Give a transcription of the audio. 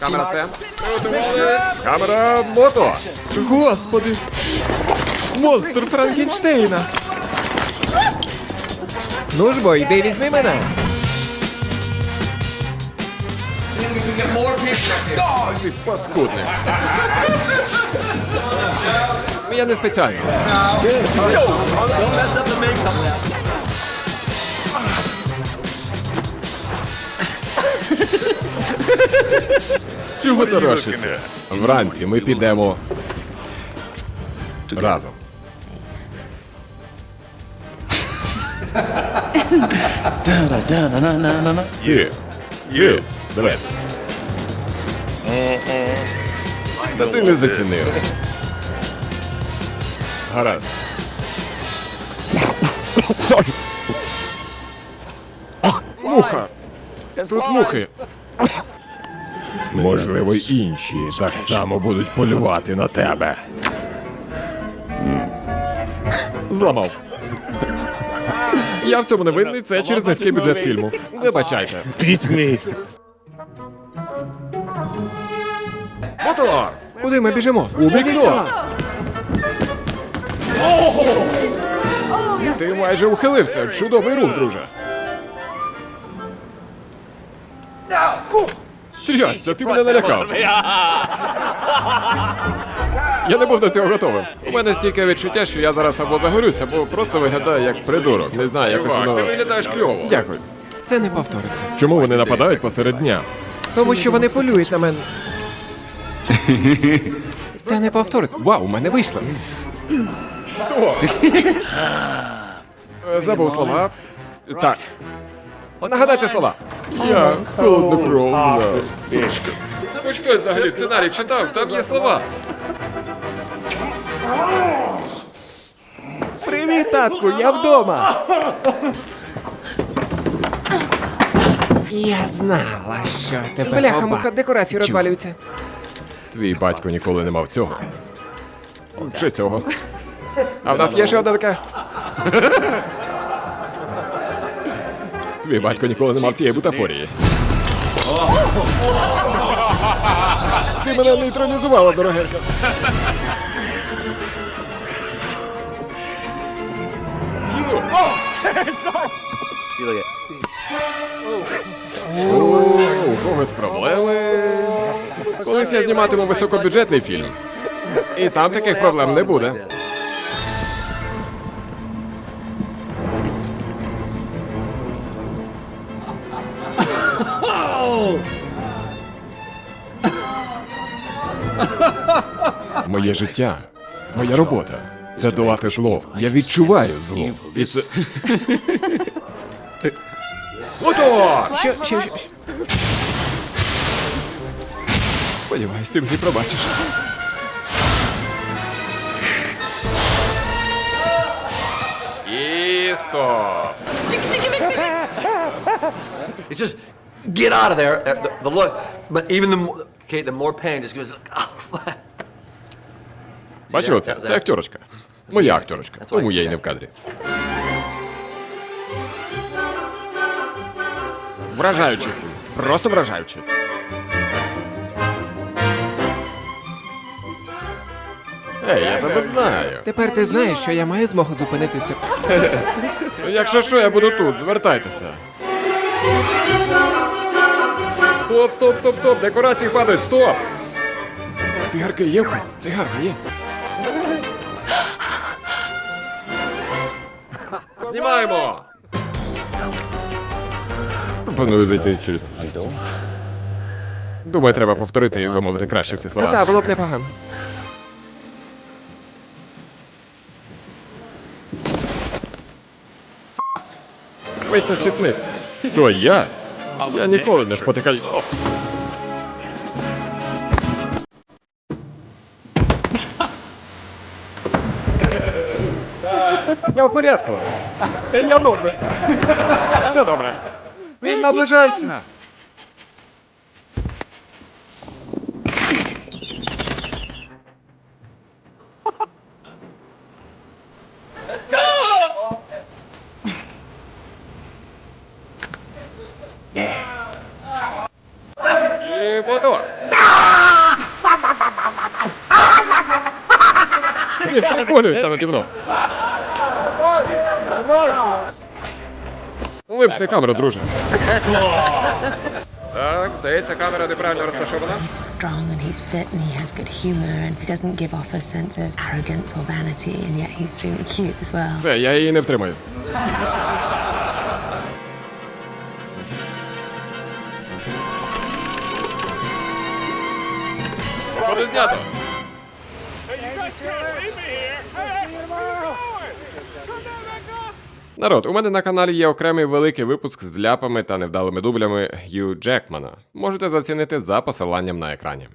Камера це. Камера мото. Господи. Монстр Франкенштейна. Ну ж бо, йди візьми мене. Ти паскудник. Я не спеціально. Чого ти рошишся? Вранці ми підемо разом. Є. Є. Давай. Та ти не зацінив. Гаразд. Муха. Тут мухи. Можливо, й інші так само будуть полювати на тебе. Зламав. Я в цьому не винний, це через низький бюджет фільму. Вибачайте. Пітьмі. Мотор! Куди ми біжимо? У вікно! Ти майже ухилився. Чудовий рух, друже. Трясця, ти мене налякав. Я не був до цього готовим. У мене стільки відчуття, що я зараз або загорюсь, або просто виглядаю як придурок. Не знаю, якось воно... Ти виглядаєш кльово. Дякую. Це не повториться. Чому вони нападають посеред дня? Тому що вони полюють на мене. Це не повторить. Вау, у мене вийшло. Стоп! Е, Забув слова. Так. Нагадайте слова. Я холоднокровна сучка. Ви взагалі сценарій читав, там є слова. Привіт, татку, я вдома. Я знала, що тебе Бляха, муха, декорації розвалюються. Твій батько ніколи не мав цього. Чи цього. А в нас є ще одна така. Твій батько ніколи не мав цієї бутафорії. Ти мене нейтралізувала, дорогенька. У когось проблеми. Колись я зніматиму високобюджетний фільм. І там таких проблем не буде. Моє життя, моя робота. Це долати зло. Я відчуваю зло. І це. Ото! Що, що, що? Сподіваюсь, ти мені пробачиш. І стоп. It's just get out of there. Uh, The, the look, but even the okay, the more pain just goes. Oh, Бачив оце? Це акторочка. Моя акторочка. Тому я й не в кадрі. Вражаючий фільм. Просто вражаючий. Ей, я тебе знаю. Тепер ти знаєш, що я маю змогу зупинити цю. Якщо що, я буду тут, звертайтеся. Стоп, стоп, стоп, стоп! Декорації падають, стоп! Цигарка є? Цигарка є. Знімаємо! Пропоную зайти через. Думаю, треба повторити і вимовити краще ці слова. Так, було б непогано. Весь не стіпнись. Що, я? Я ніколи не спотикаю. Я в порядку. Я добре. Все добре. Він наближається. І мотор. Приколюється наді мною. Вимкни камеру, друже. Так, здається, камера неправильно розташована. He's strong and he's fit and he has good humor and he doesn't give off a sense of arrogance or vanity and yet he's extremely cute as well. Все, я її не втримаю. Походу знято. Народ, у мене на каналі є окремий великий випуск з ляпами та невдалими дублями Ю Джекмана. Можете зацінити за посиланням на екрані.